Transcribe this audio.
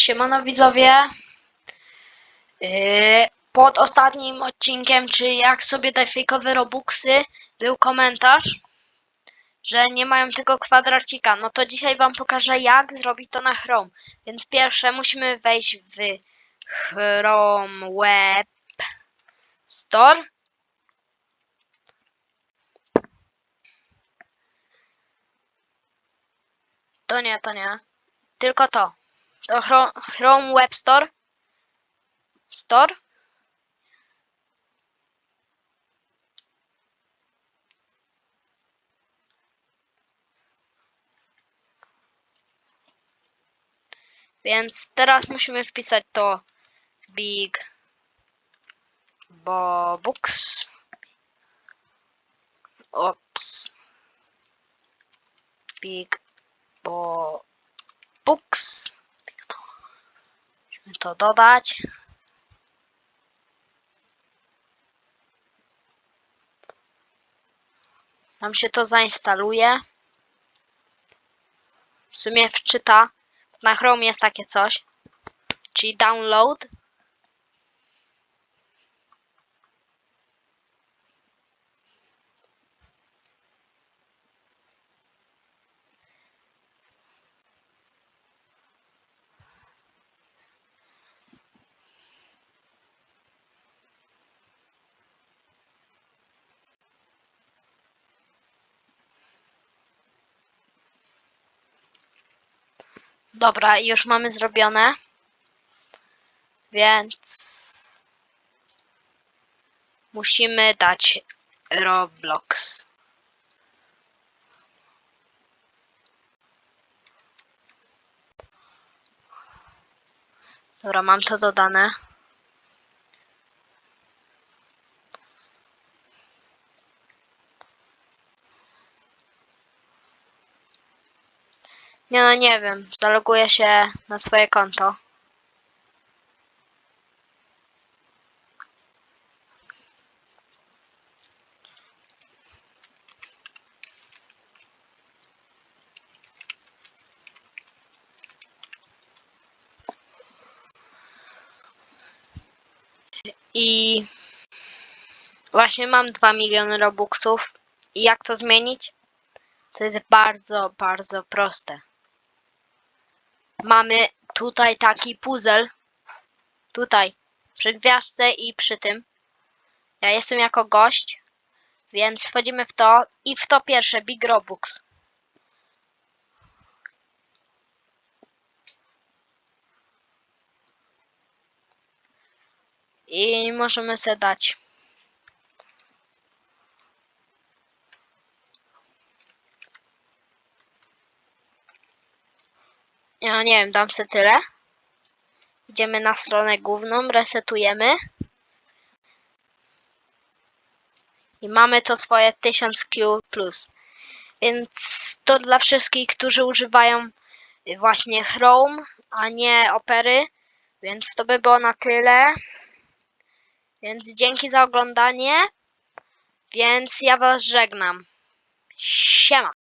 Siemano widzowie. Yy, pod ostatnim odcinkiem, czy jak sobie dać fejkowe robuxy, był komentarz, że nie mają tego kwadracika. No to dzisiaj wam pokażę jak zrobić to na Chrome. Więc pierwsze musimy wejść w Chrome Web Store. To nie, to nie. Tylko to. Chro- Chrome Web Store. Store. Więc teraz musimy wpisać to Big Bo Books. Ops. Big Bo Books. To dodać. Nam się to zainstaluje. W sumie wczyta. Na Chrome jest takie coś. Czyli download. Dobra, już mamy zrobione. Więc musimy dać Roblox. Dobra, mam to dodane. Nie no, nie wiem. Zaloguję się na swoje konto. I właśnie mam 2 miliony robuxów. I jak to zmienić? To jest bardzo, bardzo proste. Mamy tutaj taki puzzle. Tutaj. Przy gwiazdce i przy tym. Ja jestem jako gość. Więc wchodzimy w to i w to pierwsze Big Robux. I możemy sobie dać. Ja nie wiem, dam se tyle. Idziemy na stronę główną, resetujemy. I mamy to swoje 1000Q+. Więc to dla wszystkich, którzy używają właśnie Chrome, a nie Opery. Więc to by było na tyle. Więc dzięki za oglądanie. Więc ja was żegnam. Siema.